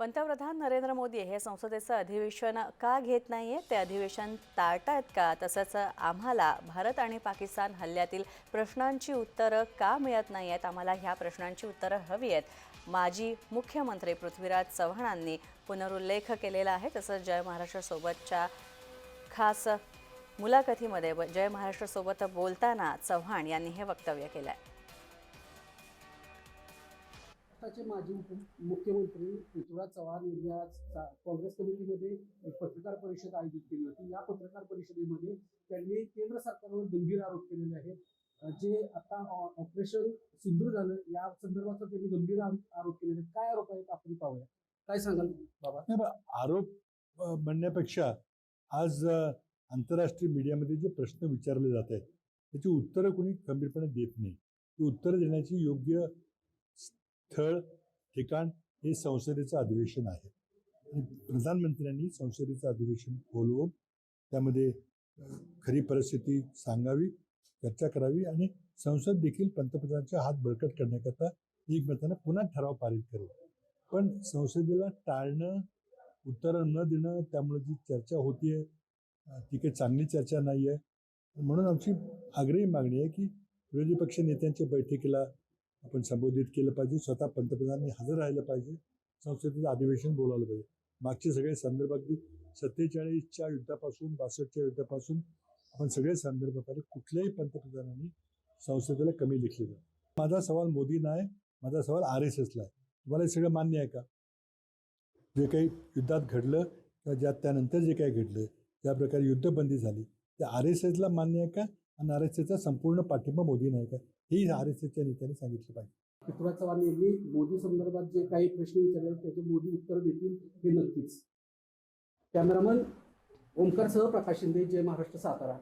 पंतप्रधान नरेंद्र मोदी हे संसदेचं अधिवेशन का घेत नाही आहे ते अधिवेशन टाळतायत का? तसंच आम्हाला भारत आणि पाकिस्तान हल्ल्यातील प्रश्नांची उत्तरं का मिळत नाही आहेत आम्हाला ह्या प्रश्नांची उत्तरं हवी आहेत माजी मुख्यमंत्री पृथ्वीराज चव्हाणांनी पुनरुल्लेख केलेला आहे. तसंच जय महाराष्ट्रासोबतच्या खास मुलाखतीमध्ये जय महाराष्ट्रासोबत बोलताना चव्हाण यांनी हे वक्तव्य केलं आहे महाराष्ट्राचे माजी मुख्यमंत्री पृथ्वीराज चव्हाण यांनी आज काँग्रेस कमिटीमध्ये एक पत्रकार परिषद आयोजित केली होती. या पत्रकार परिषदेमध्ये त्यांनी केंद्र सरकारवर गंभीर आरोप केलेले आहेत. जे आता ऑपरेशन सिंधूर झालं या संदर्भात त्यांनी गंभीर आरोप केलेले आहेत. काय आरोप आहेत आपण पाहूया. काय सांगाल बाबा? नाही आरोप म्हणण्यापेक्षा आज आंतरराष्ट्रीय मीडियामध्ये जे प्रश्न विचारले जात आहेत त्याची उत्तरं कोणी गंभीरपणे देत नाही. ती उत्तरं देण्याची योग्य स्थळ ठिकाण हे संसदेचं अधिवेशन आहे. आणि प्रधानमंत्र्यांनी संसदेचं अधिवेशन बोलवून त्यामध्ये खरी परिस्थिती सांगावी चर्चा करावी आणि संसद देखील पंतप्रधानांचा हात बळकट करण्याकरता एकमतानं पुन्हा ठराव पारित करू पण संसदेला टाळणं उत्तरं न देणं त्यामुळे जी चर्चा होतीये ती काही चांगली चर्चा नाही आहे म्हणून आमची आग्रही मागणी आहे की विरोधी पक्ष नेत्यांच्या बैठकीला आपण संबोधित केलं पाहिजे. स्वतः पंतप्रधानांनी हजर राहिलं पाहिजे. संसदेचं अधिवेशन बोलावलं पाहिजे. मागचे सगळे संदर्भ अगदी सत्तेचाळीसच्या युद्धापासून बासष्टच्या युद्धापासून आपण सगळे संदर्भ पाहिले. कुठल्याही पंतप्रधानांनी संसदेला कमी लिखले जात माझा सवाल मोदींना आहे. माझा सवाल आर एस एसला आहे. तुम्हाला हे सगळं मान्य आहे का? जे काही युद्धात घडलं किंवा ज्या त्यानंतर जे काही घडलं ज्या प्रकारे युद्धबंदी झाली ते आर एस एसला मान्य आहे का? आणि आर एस एसचा संपूर्ण पाठिंबा मोदींना आहे का? ही आर एस एसच्या नेत्यांनी सांगितलं पाहिजे. पृथ्वीराज चव्हाण यांनी मोदी संदर्भात जे काही प्रश्न विचारले त्याचे मोदी उत्तर देतील हे नक्कीच. कॅमेरामन ओमकारसह प्रकाश शिंदे जय महाराष्ट्र सातारा.